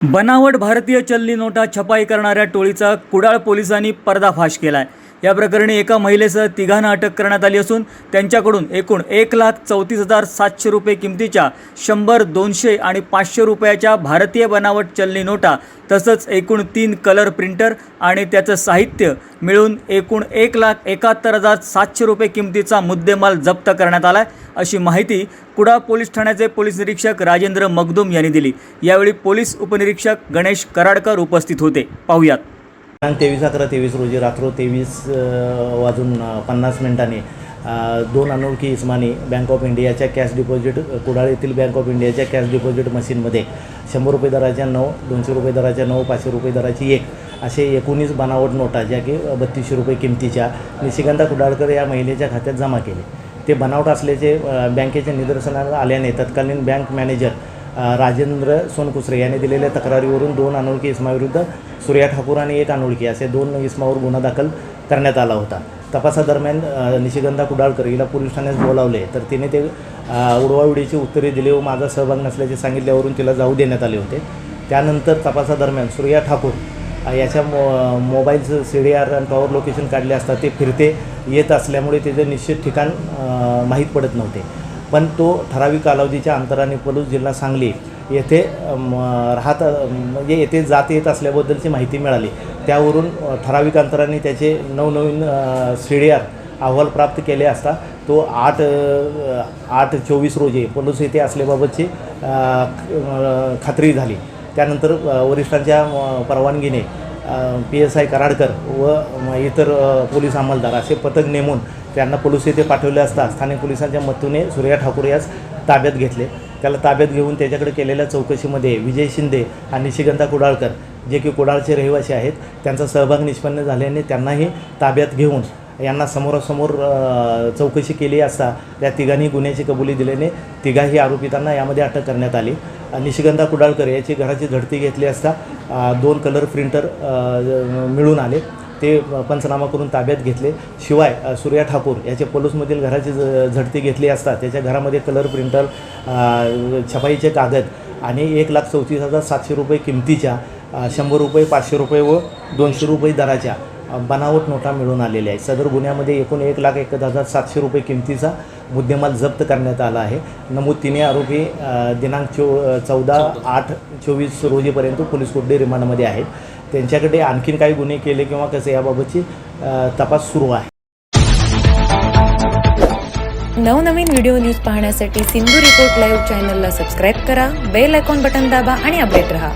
बनावट भारतीय चलनी नोटा छपाई करणाऱ्या टोळीचा कुडाळ पोलिसांनी पर्दाफाश केलाय. या प्रकरणी एका महिलेसह तिघांना अटक करण्यात आली असून त्यांच्याकडून एकूण एक लाख चौतीस हजार सातशे रुपये किमतीच्या शंभर दोनशे आणि पाचशे रुपयाच्या भारतीय बनावट चलनी नोटा तसंच एकूण तीन कलर प्रिंटर आणि त्याचं साहित्य मिळून एकूण एक लाख एकाहत्तर हजार सातशे रुपये किमतीचा मुद्देमाल जप्त करण्यात आला आहे अशी माहिती कुडा पोलीस ठाण्याचे पोलीस निरीक्षक राजेंद्र मगदुम यांनी दिली. यावेळी पोलीस उपनिरीक्षक गणेश कराडकर उपस्थित होते. पाहुयात. दिनांक तेवीस अकरा तेवीस रोजी रात्र तेवीस वाजून पन्नास मिनिटांनी दोन अनोळखी इस्मानी बँक ऑफ इंडियाच्या कॅश डिपॉझिट कुडाळ येथील बँक ऑफ इंडियाच्या कॅश डिपॉझिट मशीनमध्ये शंभर रुपये दराच्या नऊ दोनशे रुपये दराच्या नऊ पाचशे रुपये दराची एक असे एकोणीस बनावट नोटा ज्या की बत्तीसशे रुपये किमतीच्या निशिकांता कुडाळकर या महिलेच्या खात्यात जमा केले. ते बनावट असल्याचे बँकेच्या निदर्शनाला आल्याने तत्कालीन बँक मॅनेजर राजेंद्र सोनकुसरे यांनी दिलेल्या तक्रारीवरून दोन अनोळखी इसमाविरुद्ध सूर्या ठाकूर आणि एक अनोळखी असे दोन इसमावर गुन्हा दाखल करण्यात आला होता. तपासादरम्यान निशिगंधा कुडाळकर हिला पोलीस ठाण्यात बोलावले तर तिने ते उडवाउडीची उत्तरे दिली व माझा सहभाग नसल्याचे सांगितल्यावरून तिला जाऊ देण्यात आले होते. त्यानंतर तपासादरम्यान सूर्या ठाकूर याच्या मो मोबाईलचं सी डी आर आणि टॉवर लोकेशन काढले असता ते फिरते येत असल्यामुळे त्याचं निश्चित ठिकाण माहीत पडत नव्हते. पण तो ठराविक कालावधीच्या अंतराने पलूस जिल्हा सांगली येथे राहत म्हणजे येथे जात येत असल्याबद्दलची माहिती मिळाली. त्यावरून ठराविक अंतराने त्याचे नवनवीन सी डी आर अहवाल प्राप्त केले असता तो आठ आठ चोवीस रोजी पलूस येथे असल्याबाबतची खात्री झाली. त्यानंतर वरिष्ठांच्या परवानगीने पी एस आय कराडकर व इतर पोलीस अंमलदार असे पथक नेमून त्यांना पोलीस येथे पाठवले असता स्थानिक पोलिसांच्या मदतीने सूर्या ठाकूर यास ताब्यात घेतले. त्याला ताब्यात घेऊन त्याच्याकडे केलेल्या चौकशीमध्ये विजय शिंदे आणि निशिगंधा कुडाळकर जे की कुडाळचे रहिवासी आहेत त्यांचा सहभाग निष्पन्न झाल्याने त्यांनाही ताब्यात घेऊन यांना समोरासमोर चौकशी केली असता त्या तिघांनी गुन्ह्याची कबुली दिल्याने तिघाही आरोपितांना यामध्ये अटक करण्यात आली. निशिगंधा कुडाळकर याची घराची झडती घेतली असता दोन कलर प्रिंटर मिळून आले. ते पंचनामा करून ताब्यात घेतले. शिवाय सूर्या ठाकूर याचे पलूसमधील घराची ज झडती घेतली असता त्याच्या घरामध्ये कलर प्रिंटर छपाईचे कागद आणि एक लाख चौतीस हजार सातशे रुपये किमतीच्या शंभर रुपये पाचशे रुपये व दोनशे रुपये दराच्या बनावट नोटा मिळून आलेल्या आहेत. सदर गुन्ह्यामध्ये एकूण एक लाख एक हजार सातशे रुपये किमतीचा मुद्देमाल जप्त करण्यात आला आहे. नमूद तिन्ही आरोपी दिनांक चो चौदा आठ चोवीस रोजीपर्यंत पोलीस कोठडी रिमांडमध्ये आहेत. त्यांच्याकडे आणखीन काही गुन्हे केले किंवा कसे याबाबतची तपास सुरू आहे. नवनवीन व्हिडिओ न्यूज पाहण्यासाठी सिंधू रिपोर्ट लाईव्ह चॅनलला सबस्क्राईब करा बेल आयकॉन बटन दाबा आणि अपडेट रहा.